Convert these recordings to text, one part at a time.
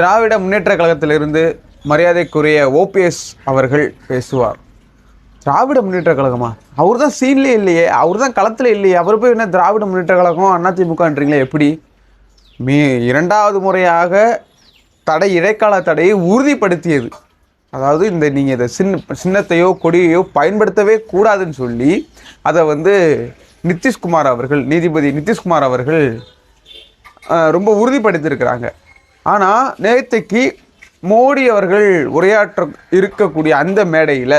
திராவிட முன்னேற்ற கழகத்திலிருந்து மரியாதைக்குரிய ஓபிஎஸ் அவர்கள் பேசுவார். திராவிட முன்னேற்ற கழகமா? அவர் தான் சீன்லேயே இல்லையே. அவர் தான் களத்தில் இல்லையே. அவர் போய் என்ன திராவிட முன்னேற்ற கழகம் அதிமுகன்றீங்களே எப்படி? மீ இரண்டாவது முறையாக தடை இடைக்கால தடையை உறுதிப்படுத்தியது. அதாவது இந்த நீங்கள் இதை சின்ன சின்னத்தையோ கொடியையோ பயன்படுத்தவே கூடாதுன்னு சொல்லி அதை வந்து நிதிஷ்குமார் அவர்கள் நீதிபதி நிதிஷ்குமார் அவர்கள் ரொம்ப உறுதிப்படுத்தியிருக்கிறாங்க. ஆனால் நேற்றைக்கு மோடி அவர்கள் உரையாற்ற இருக்கக்கூடிய அந்த மேடையில்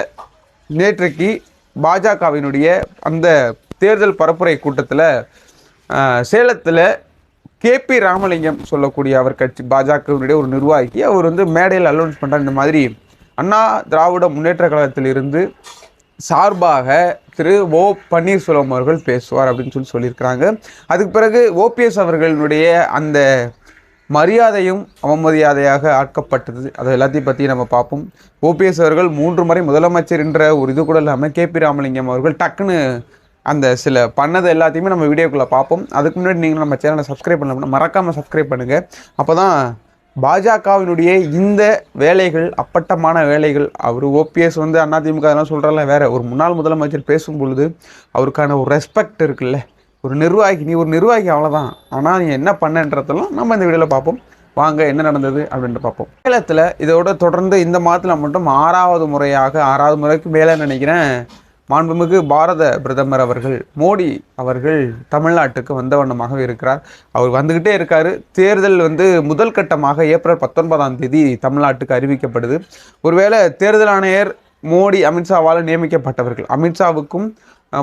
நேற்றைக்கு பாஜகவினுடைய அந்த தேர்தல் பரப்புரை கூட்டத்தில் சேலத்தில் கேபி ராமலிங்கம் சொல்லக்கூடிய அவர் கட்சி பாஜகவினுடைய ஒரு நிர்வாகி அவர் வந்து மேடையில் அலௌன்ஸ் பண்ணுற இந்த மாதிரி அண்ணா திராவிட முன்னேற்ற கழகத்திலிருந்து சார்பாக திரு ஓ பன்னீர்செல்வம் அவர்கள் பேசுவார் அப்படின்னு சொல்லி சொல்லியிருக்கிறாங்க. அதுக்கு பிறகு ஓபிஎஸ் அவர்களுடைய அந்த மரியாதையும் அவமரியாதையாக ஆட்கப்பட்டது அது எல்லாத்தையும் பற்றி நம்ம பார்ப்போம். ஓபிஎஸ் அவர்கள் மூன்று முறை முதலமைச்சர் என்ற ஒரு இது கூட இல்லாமல் கே பி ராமலிங்கம் அவர்கள் டக்குன்னு அந்த சில பண்ணது எல்லாத்தையுமே நம்ம வீடியோக்குள்ளே பார்ப்போம். அதுக்கு முன்னாடி நீங்கள் நம்ம சேனலை சப்ஸ்கிரைப் பண்ணலாம் மறக்காமல் சப்ஸ்கிரைப் பண்ணுங்கள் அப்போ தான் பாஜகவினுடைய இந்த வேலைகள் அப்பட்டமான வேலைகள் அவர் ஓபிஎஸ் வந்து அதிமுக அதெல்லாம் சொல்கிறல வேற ஒரு முன்னாள் முதலமைச்சர் பேசும் பொழுது அவருக்கான ஒரு ரெஸ்பெக்ட் இருக்குல்ல. ஒரு நிர்வாகி நீ ஒரு நிர்வாகி அவ்வளோதான் ஆனால் நீ என்ன பண்ணன்றதெல்லாம் நம்ம இந்த வீடியோவில் பார்ப்போம். வாங்க என்ன நடந்தது அப்படின்ட்டு பார்ப்போம். சேலத்தில் இதோட தொடர்ந்து இந்த மாதத்தில் மட்டும் ஆறாவது முறையாக ஆறாவது முறைக்கு மேலே நினைக்கிறேன்? மாண்புமிகு பாரத பிரதமர் அவர்கள் மோடி அவர்கள் தமிழ்நாட்டுக்கு வந்த வண்ணமாக இருக்கிறார். அவர் வந்துக்கிட்டே இருக்கார். தேர்தல் வந்து முதல் கட்டமாக ஏப்ரல் பத்தொன்பதாம் தேதி தமிழ்நாட்டுக்கு அறிவிக்கப்படுது. ஒருவேளை தேர்தல் ஆணையர் மோடி அமித்ஷாவால் நியமிக்கப்பட்டவர்கள் அமித்ஷாவுக்கும்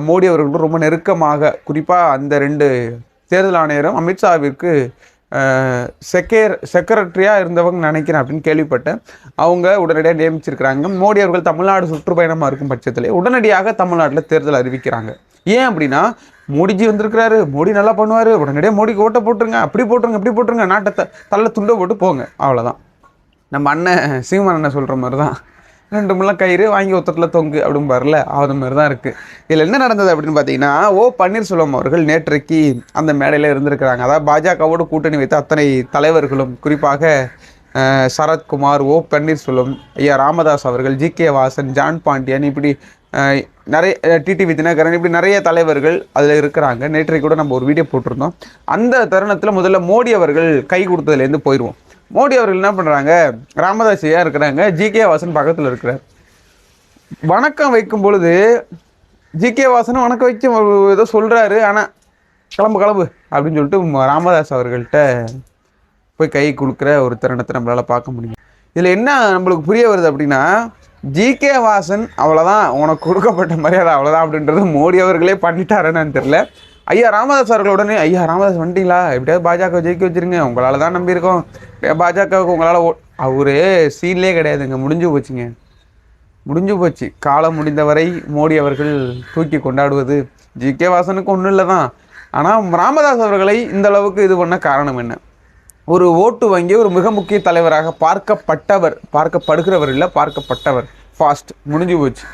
மோடி அவர்களுக்கும் ரொம்ப நெருக்கமாக குறிப்பாக அந்த ரெண்டு தேர்தல் ஆணையரும் அமித்ஷாவிற்கு செக்கேர் செக்ரட்டரியாக இருந்தவங்க நினைக்கிறேன் அப்படின்னு கேள்விப்பட்டேன். அவங்க உடனடியாக நியமிச்சிருக்கிறாங்க. மோடி அவர்கள் தமிழ்நாடு சுற்றுப்பயணமாக இருக்கும் பட்சத்திலே உடனடியாக தமிழ்நாட்டில் தேர்தல் அறிவிக்கிறாங்க. ஏன் அப்படின்னா மோடிஜி வந்திருக்கிறாரு மோடி நல்லா பண்ணுவார் உடனடியாக மோடிக்கு ஓட்டை போட்டுருங்க அப்படி போட்டுருங்க இப்படி போட்டுருங்க நாட்டை த தள்ள துண்டை போட்டு போங்க. அவ்வளோதான் நம்ம அண்ணன் சீமான் அண்ணன் சொல்கிற மாதிரி தான் ரெண்டு முள்ள கயிறு வாங்கி ஒத்தட்டில் தொங்கு அப்படின்னு பாருல அது மாதிரி தான் இருக்குது இதில் என்ன நடந்தது அப்படின்னு பார்த்தீங்கன்னா ஓ பன்னீர்செல்வம் அவர்கள் நேற்றைக்கு அந்த மேடையில் இருந்திருக்கிறாங்க. அதாவது பாஜகவோடு கூட்டணி வைத்த அத்தனை தலைவர்களும் குறிப்பாக சரத்குமார் ஓ பன்னீர்செல்வம் ஐயா ராமதாஸ் அவர்கள் G K Vasan John Pandian இப்படி நிறைய டிடிவி தினகரன் இப்படி நிறைய தலைவர்கள் அதில் இருக்கிறாங்க. நேற்றைக்கு கூட நம்ம ஒரு வீடியோ போட்டிருந்தோம். அந்த தருணத்தில் முதல்ல மோடி அவர்கள் கை கொடுத்ததுலேருந்து போயிடுவோம் மோடி அவர்கள் என்ன பண்ணுறாங்க ராமதாஸ் ஐயா இருக்கிறாங்க. ஜிகே வாசன் பக்கத்தில் இருக்கிறார். வணக்கம் வைக்கும் பொழுது ஜிகே வாசனும் வணக்கம் வைக்க ஏதோ சொல்கிறாரு ஆனால் கிளம்பு கிளம்பு அப்படின்னு சொல்லிட்டு ராமதாஸ் அவர்கள்ட்ட போய் கை கொடுக்குற ஒரு தருணத்தை நம்மளால் பார்க்க முடியும். இதில் என்ன நம்மளுக்கு புரிய வருது அப்படின்னா ஜிகே வாசன் அவ்வளோதான் உனக்கு கொடுக்கப்பட்ட மரியாதை அவ்வளோதான் அப்படின்றது மோடி அவர்களே பண்ணிட்டாருன்னு தெரில ஐயா ராமதாஸ் அவர்கள் உடனே ஐயா ராமதாஸ் வந்துட்டீங்களா? எப்படியாவது பாஜக ஜெயிக்க வச்சிருங்க. உங்களால் தான் நம்பியிருக்கோம். பாஜகவுக்கு உங்களால் ஓ அவரு சீன்லே கிடையாதுங்க. முடிஞ்சு போச்சுங்க. முடிஞ்சு போச்சு. காலம் முடிந்தவரை மோடி அவர்கள் தூக்கி கொண்டாடுவது ஜி. கே. வாசனுக்கு ஒன்றும் இல்லை தான் ஆனால் ராமதாஸ் அவர்களை இந்த அளவுக்கு இது பண்ண காரணம் என்ன? ஒரு ஓட்டு வங்கி ஒரு மிக முக்கிய தலைவராக பார்க்கப்பட்டவர் பார்க்கப்படுகிறவர் இல்லை பார்க்கப்பட்டவர். ஃபாஸ்ட் முடிஞ்சு போச்சு.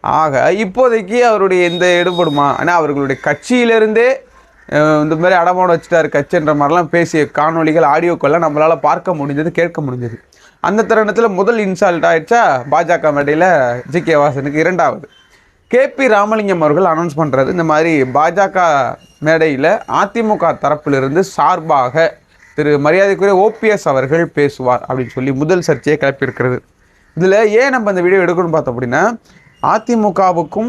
ஆக இப்போதைக்கு அவருடைய எந்த எடுபடுமா? ஆனால் அவர்களுடைய கட்சியிலிருந்தே இந்த மாதிரி அடமானம் வச்சுட்டாரு கட்சின்ற மாதிரிலாம் பேசிய காணொளிகள் ஆடியோக்கெல்லாம் நம்மளால் பார்க்க முடிஞ்சது கேட்க முடிஞ்சது. அந்த தருணத்தில் முதல் இன்சால்ட் ஆயிடுச்சா? பாஜக மேடையில் ஜி. கே. வாசனுக்கு இரண்டாவது. கேபி ராமலிங்கம் அவர்கள் அனௌன்ஸ் பண்ணுறது இந்த மாதிரி பாஜக மேடையில் அதிமுக தரப்பிலிருந்து சார்பாக திரு மரியாதைக்குரிய ஓபிஎஸ் அவர்கள் பேசுவார் அப்படின்னு சொல்லி முதல் சர்ச்சையை கிளப்பியிருக்கிறது. இதில் ஏன் நம்ம இந்த வீடியோ எடுக்கணும்னு பார்த்தோம் அப்படின்னா அதிமுகவுக்கும்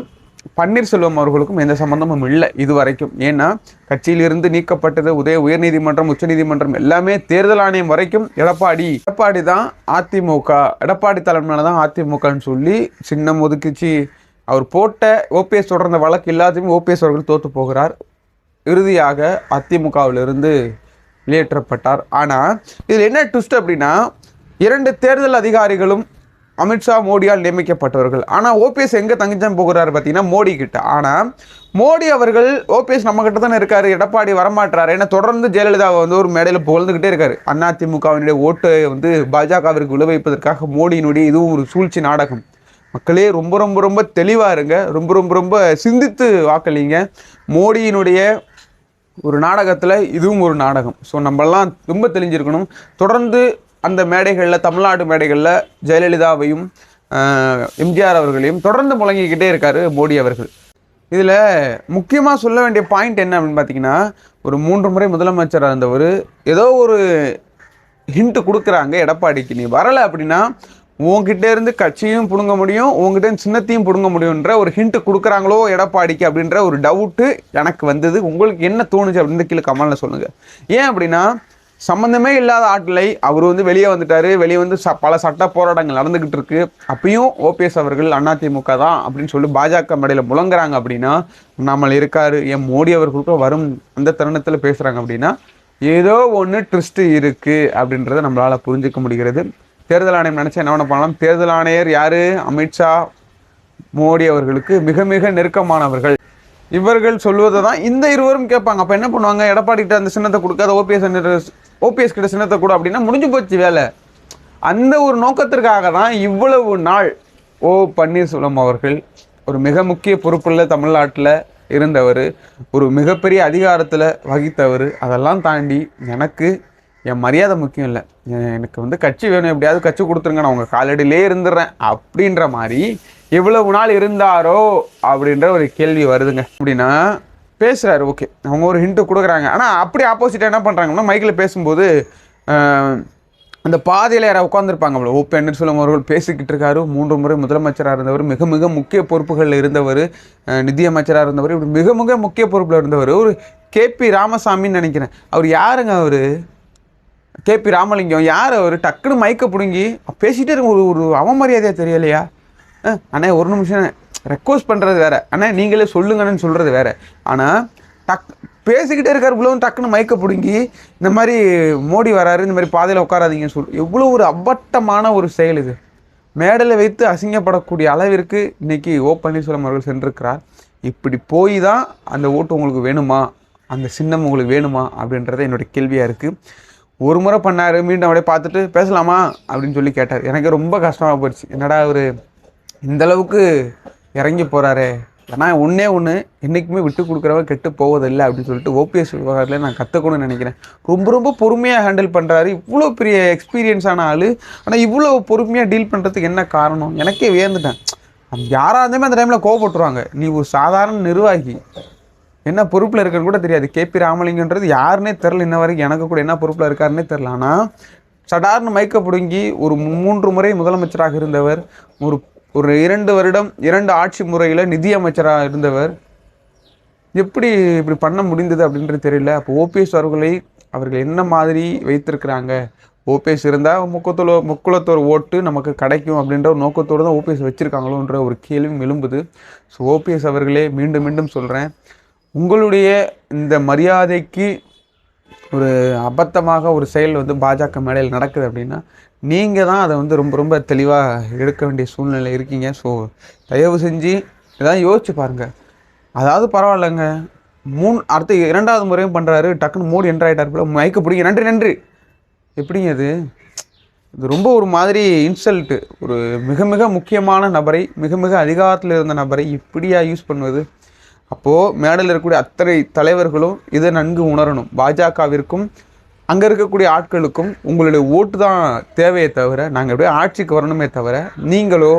பன்னீர்செல்வம் அவர்களுக்கும் எந்த சம்பந்தமும் இல்லை இது வரைக்கும் ஏன்னா கட்சியிலிருந்து நீக்கப்பட்டது உதய உயர்நீதிமன்றம் உச்சநீதிமன்றம் எல்லாமே தேர்தல் ஆணையம் வரைக்கும் எடப்பாடி. எடப்பாடி தான் அதிமுக எடப்பாடி தலைமையில தான் அதிமுகன்னு சொல்லி சின்னம் ஒதுக்கிச்சு. அவர் போட்ட ஓபிஎஸ் தொடர்ந்த வழக்கு எல்லாத்தையுமே ஓபிஎஸ் அவர்கள் தோற்று போகிறார். இறுதியாக அதிமுகவிலிருந்து வெளியேற்றப்பட்டார். ஆனால் இதில் என்ன ட்விஸ்ட் அப்படின்னா இரண்டு தேர்தல் அதிகாரிகளும் அமித்ஷா மோடியால் நியமிக்கப்பட்டவர்கள். ஆனால் ஓபிஎஸ் எங்கே தங்கிச்சான் போகிறாரு பார்த்தீங்கன்னா மோடி கிட்ட. ஆனால் மோடி அவர்கள் ஓபிஎஸ் நம்ம கிட்ட தானே இருக்காரு எடப்பாடி வரமாட்டாரு. ஏன்னா தொடர்ந்து ஜெயலலிதாவை வந்து ஒரு மேடையில் புகழ்ந்துக்கிட்டே இருக்காரு. அதிமுகவினுடைய ஓட்டை வந்து பாஜகவிற்கு விளைவிப்பதற்காக மோடியினுடைய இதுவும் ஒரு சூழ்ச்சி நாடகம். மக்களே ரொம்ப ரொம்ப ரொம்ப தெளிவாக இருங்க. ரொம்ப ரொம்ப ரொம்ப சிந்தித்து வாக்களிங்க. மோடியினுடைய ஒரு நாடகத்தில் இதுவும் ஒரு நாடகம். ஸோ நம்மலாம் ரொம்ப தெளிஞ்சிருக்கணும். தொடர்ந்து அந்த மேடைகளில் தமிழ்நாடு மேடைகளில் ஜெயலலிதாவையும் எம்ஜிஆர் அவர்களையும் தொடர்ந்து முழங்கிக்கிட்டே இருக்கார் மோடி அவர்கள். இதில் முக்கியமாக சொல்ல வேண்டிய பாயிண்ட் என்ன அப்படின்னு பார்த்தீங்கன்னா ஒரு மூன்று முறை முதலமைச்சராக இருந்தவர் ஏதோ ஒரு ஹிண்ட்டு கொடுக்குறாங்க எடப்பாடிக்கு நீ வரலை அப்படின்னா உங்ககிட்ட இருந்து கட்சியும் பிடுங்க முடியும் உங்ககிட்ட இருந்து சின்னத்தையும் பிடுங்க முடியுன்ற ஒரு ஹிண்ட் கொடுக்குறாங்களோ எடப்பாடிக்கு அப்படின்ற ஒரு டவுட்டு எனக்கு வந்தது. உங்களுக்கு என்ன தோணுச்சு அப்படின்னு கீழே கமலில் சொல்லுங்கள் ஏன் அப்படின்னா சம்மந்தமே இல்லாத ஆட்களை அவர் வந்து வெளியே வந்துட்டாரு. வெளியே வந்து ச பல சட்ட போராட்டங்கள் நடந்துகிட்டு இருக்கு. அப்பயும் ஓபிஎஸ் அவர்கள் அதிமுக தான் அப்படின்னு சொல்லி பாஜக மேடையில் முழங்குறாங்க அப்படின்னா நம்மள இருக்காரு. என் மோடி அவர்களுக்கும் வரும் அந்த தருணத்தில் பேசுகிறாங்க அப்படின்னா ஏதோ ஒன்று ட்ரிஸ்ட் இருக்கு அப்படின்றத நம்மளால புரிஞ்சுக்க முடிகிறது. தேர்தல் ஆணையம் நினைச்சா என்ன பண்ணலாம். தேர்தல் ஆணையர் யாரு? அமித்ஷா மோடி அவர்களுக்கு மிக மிக நெருக்கமானவர்கள். இவர்கள் சொல்வதை தான் இந்த இருவரும் கேட்பாங்க. அப்போ என்ன பண்ணுவாங்க? எடப்பாடி கிட்ட அந்த சின்னத்தை கொடுக்காத ஓபிஎஸ் ஓபிஎஸ் கிட்ட சின்னத்தை கூட அப்படின்னா முடிஞ்சு போச்சு வேலை. அந்த ஒரு நோக்கத்திற்காக தான் இவ்வளவு நாள் ஓ பன்னீர்செல்வம் அவர்கள் ஒரு மிக முக்கிய பொறுப்புள்ள தமிழ்நாட்டில் இருந்தவர் ஒரு மிகப்பெரிய அதிகாரத்தில் வகித்தவர். அதெல்லாம் தாண்டி எனக்கு என் மரியாதை முக்கியம் இல்லை. எனக்கு வந்து கட்சி வேணும். எப்படியாவது கட்சி கொடுத்துருங்க. நான் உங்கள் காலடியிலே இருந்துடுறேன் அப்படின்ற மாதிரி எவ்வளவு நாள் இருந்தாரோ அப்படின்ற ஒரு கேள்வி வருதுங்க. அப்படின்னா பேசுகிறாரு ஓகே அவங்க ஒரு ஹிண்ட்டு கொடுக்குறாங்க. ஆனால் அப்படி ஆப்போசிட்டாக என்ன பண்ணுறாங்கன்னா மைக்கில் பேசும்போது அந்த பாதையில் யாராவது உட்காந்துருப்பாங்க ஓ சொல்லும் அவர்கள் பேசிக்கிட்டு இருக்காரு. மூன்று முறை முதலமைச்சராக இருந்தவர் மிக மிக முக்கிய பொறுப்புகளில் இருந்தவர் நிதியமைச்சராக இருந்தவர் இப்படி மிக மிக முக்கிய பொறுப்பில் இருந்தவர். ஒரு கேபி ராமசாமின்னு நினைக்கிறேன். அவர் யாருங்க அவர்? கேபி ராமலிங்கம். யார் அவர்? டக்குன்னு மயக்க பிடுங்கி பேசிகிட்டே இருக்க ஒரு ஒரு அவமரியாதையாக தெரியலையா? அண்ணே ஒரு நிமிஷம் ரெக்வஸ்ட் பண்ணுறது வேறு. ஆனால் நீங்களே சொல்லுங்கன்னு சொல்கிறது வேறு. ஆனால் டக் பேசிக்கிட்டே இருக்கார் இவ்வளோ டக்குன்னு மயக்க பிடுங்கி இந்த மாதிரி மோடி வராரு இந்த மாதிரி பாதையில் உட்காராதீங்கன்னு சொல் எவ்வளோ ஒரு அபட்டமான ஒரு செயல் இது. மேடையில் வைத்து அசிங்கப்படக்கூடிய அளவிற்கு இன்றைக்கி ஓ பன்னீர்செல்வம் அவர்கள் சென்றிருக்கிறார். இப்படி போய் தான் அந்த ஓட்டு உங்களுக்கு வேணுமா? அந்த சின்னம் உங்களுக்கு வேணுமா? அப்படின்றது என்னுடைய கேள்வியாக இருக்குது ஒரு முறை பண்ணார் மீண்டும் அப்படியே பார்த்துட்டு பேசலாமா? அப்படின்னு சொல்லி கேட்டார். எனக்கு ரொம்ப கஷ்டமாக போயிடுச்சு என்னடா ஒரு இந்த அளவுக்கு இறங்கி போகிறாரே ஏன்னா ஒன்றே ஒன்று என்றைக்குமே விட்டு கொடுக்குறவன் கெட்டு போவதில்லை அப்படின்னு சொல்லிட்டு ஓபிஎஸ் விவகாரத்தில் நான் கற்றுக்கணும்னு நினைக்கிறேன். ரொம்ப ரொம்ப பொறுமையாக ஹேண்டில் பண்ணுறாரு இவ்வளோ பெரிய எக்ஸ்பீரியன்ஸான ஆள். ஆனால் இவ்வளோ பொறுமையாக டீல் பண்ணுறதுக்கு என்ன காரணம்? எனக்கே வியந்துட்டேன். அது யாராக இருந்தாலுமே அந்த டைமில் கோவப்பட்டுருவாங்க. நீ ஒரு சாதாரண நிர்வாகி. என்ன பொறுப்பில் இருக்குன்னு கூட தெரியாது. கேபி ராமலிங்கன்றது யாருன்னே தெரில இன்ன வரைக்கும். எனக்கு கூட என்ன பொறுப்பில் இருக்காருன்னே தெரில ஆனால் சடார்னு மயக்க பிடுங்கி ஒரு மூன்று முறை முதலமைச்சராக இருந்தவர் ஒரு ஒரு இரண்டு வருடம் இரண்டு ஆட்சி முறையில் நிதியமைச்சராக இருந்தவர். எப்படி இப்படி பண்ண முடிந்தது அப்படின்றது தெரியல. அப்போ ஓபிஎஸ் அவர்களை அவர்கள் என்ன மாதிரி வைத்திருக்கிறாங்க? ஓபிஎஸ் இருந்தால் முக்கத்தோட முக்குளத்தோர் ஓட்டு நமக்கு கிடைக்கும் அப்படின்ற ஒரு நோக்கத்தோடு தான் ஓபிஎஸ் வச்சுருக்காங்களோன்ற ஒரு கேள்வியும் எழும்புது. ஸோ ஓபிஎஸ் அவர்களே மீண்டும் மீண்டும் சொல்கிறேன் உங்களுடைய இந்த மரியாதைக்கு ஒரு அபத்தமாக ஒரு செயல் வந்து பாஜக மேடையில் நடக்குது அப்படின்னா நீங்கள் தான் அதை வந்து ரொம்ப ரொம்ப தெளிவாக எடுக்க வேண்டிய சூழ்நிலை இருக்கீங்க. ஸோ தயவு செஞ்சு ஏதாவது யோசிச்சு பாருங்கள் அதாவது பரவாயில்லைங்க. மூணு அடுத்த இரண்டாவது முறையும் பண்ணுறாரு டக்குன்னு மோடி என்ட்ரு ஆகிட்டார் போல. மைக்க பிடிங்க. நன்றி நன்றி. எப்படிங்க அது இது ரொம்ப ஒரு மாதிரி இன்சல்ட்டு ஒரு மிக மிக முக்கியமான நபரை மிக மிக அதிகாரத்தில் இருந்த நபரை இப்படியா யூஸ் பண்ணுவது? அப்போது மேடையில் இருக்கக்கூடிய அத்தனை தலைவர்களும் இதை நன்கு உணரணும். பாஜகவிற்கும் அங்கே இருக்கக்கூடிய ஆட்களுக்கும் உங்களுடைய ஓட்டு தான் தேவையே தவிர நாங்கள் எப்படியே ஆட்சிக்கு வரணுமே தவிர நீங்களோ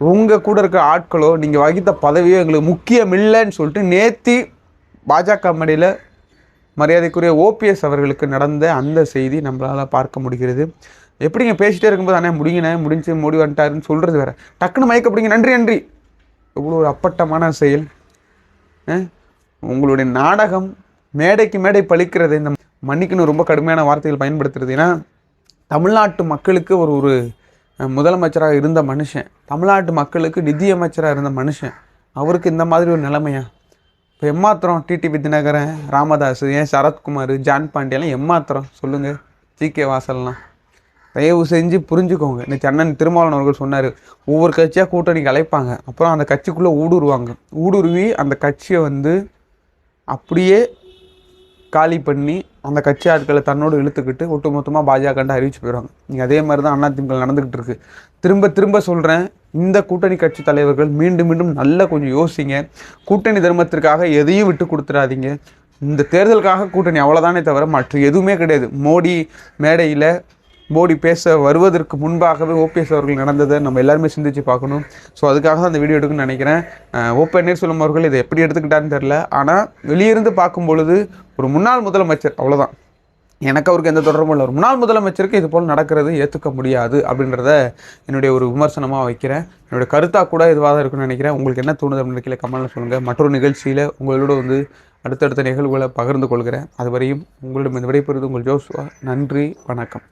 உங்கள் கூட இருக்கிற ஆட்களோ நீங்கள் வகித்த பதவியோ எங்களுக்கு முக்கியம் இல்லைன்னு சொல்லிட்டு நேத்தி பாஜக மேடையில் மரியாதைக்குரிய ஓபிஎஸ் அவர்களுக்கு நடந்த அந்த செய்தி நம்மளால் பார்க்க முடிகிறது. எப்படிங்க பேசிட்டே இருக்கும்போது அண்ணே முடிங்கண்ணே முடிஞ்சு முடி வந்துட்டாருன்னு சொல்கிறது வேறு. டக்குன்னு மயக்க பிடிங்க. நன்றி நன்றி. இவ்வளோ ஒரு அப்பட்டமான செயல். உங்களுடைய நாடகம் மேடைக்கு மேடை பழிக்கிறது இந்த மன்னிக்கணும் ரொம்ப கடுமையான வார்த்தைகள் பயன்படுத்துறது. ஏன்னா தமிழ்நாட்டு மக்களுக்கு ஒரு ஒரு முதலமைச்சராக இருந்த மனுஷன் தமிழ்நாட்டு மக்களுக்கு நிதியமைச்சராக இருந்த மனுஷன் அவருக்கு இந்த மாதிரி ஒரு நிலைமையா? இப்போ எம்மாத்திரம் டிடிபி தினகரன் ராமதாஸ் ஏன் சரத்குமார் ஜான் பாண்டியெல்லாம் எம்மாத்திரம்? சொல்லுங்கள் ஜிகே வாசல்லாம். தயவு செஞ்சு புரிஞ்சுக்கோங்க. இந்த அண்ணன் திருமாவளவன் அவர்கள் சொன்னார் ஒவ்வொரு கட்சியாக கூட்டணி அழைப்பாங்க. அப்புறம் அந்த கட்சிக்குள்ளே ஊடுருவாங்க. ஊடுருவி அந்த கட்சியை வந்து அப்படியே காலி பண்ணி அந்த கட்சி ஆட்களை தன்னோடு இழுத்துக்கிட்டு ஒட்டுமொத்தமாக பாஜகண்ட அறிவிச்சு போயிடுவாங்க. நீங்கள் அதே மாதிரி தான் அதிமுக நடந்துக்கிட்டு இருக்கு. திரும்ப திரும்ப சொல்கிறேன் இந்த கூட்டணி கட்சி தலைவர்கள் மீண்டும் மீண்டும் நல்லா கொஞ்சம் யோசிங்க. கூட்டணி தர்மத்திற்காக எதையும் விட்டு கொடுத்துடாதீங்க. இந்த தேர்தலுக்காக கூட்டணி அவ்வளோதானே தவிர மற்ற எதுவுமே கிடையாது. மோடி மேடையில் மோடி பேச வருவதற்கு முன்பாகவே ஓபிஎஸ் அவர்கள் நடந்ததை நம்ம எல்லாருமே சிந்திச்சு பார்க்கணும். ஸோ அதுக்காக தான் அந்த வீடியோ எடுக்கணும்னு நினைக்கிறேன். ஓ சொல்லும் அவர்கள் இதை எப்படி எடுத்துக்கிட்டான்னு தெரில ஆனால் வெளியிருந்து பார்க்கும் பொழுது ஒரு முன்னாள் முதலமைச்சர் அவ்வளோதான் எனக்கு அவருக்கு எந்த தொடர்பும் இல்லை. ஒரு முன்னாள் முதலமைச்சருக்கு இது போல் நடக்கிறது ஏற்றுக்க முடியாது அப்படின்றத என்னுடைய ஒரு விமர்சனமாக வைக்கிறேன். என்னுடைய கருத்தாக கூட இதுவாக தான் இருக்குன்னு நினைக்கிறேன். உங்களுக்கு என்ன தோணுது அப்படின்னு கீழே கமெண்ட்டில் சொல்லுங்கள் மற்றொரு நிகழ்ச்சியில் உங்களோட வந்து அடுத்தடுத்த நிகழ்வுகளை பகிர்ந்து கொள்கிறேன். அதுவரையும் உங்களிடம் இந்த விடைபெறுவது உங்கள் ஜோஸ்வா நன்றி வணக்கம்.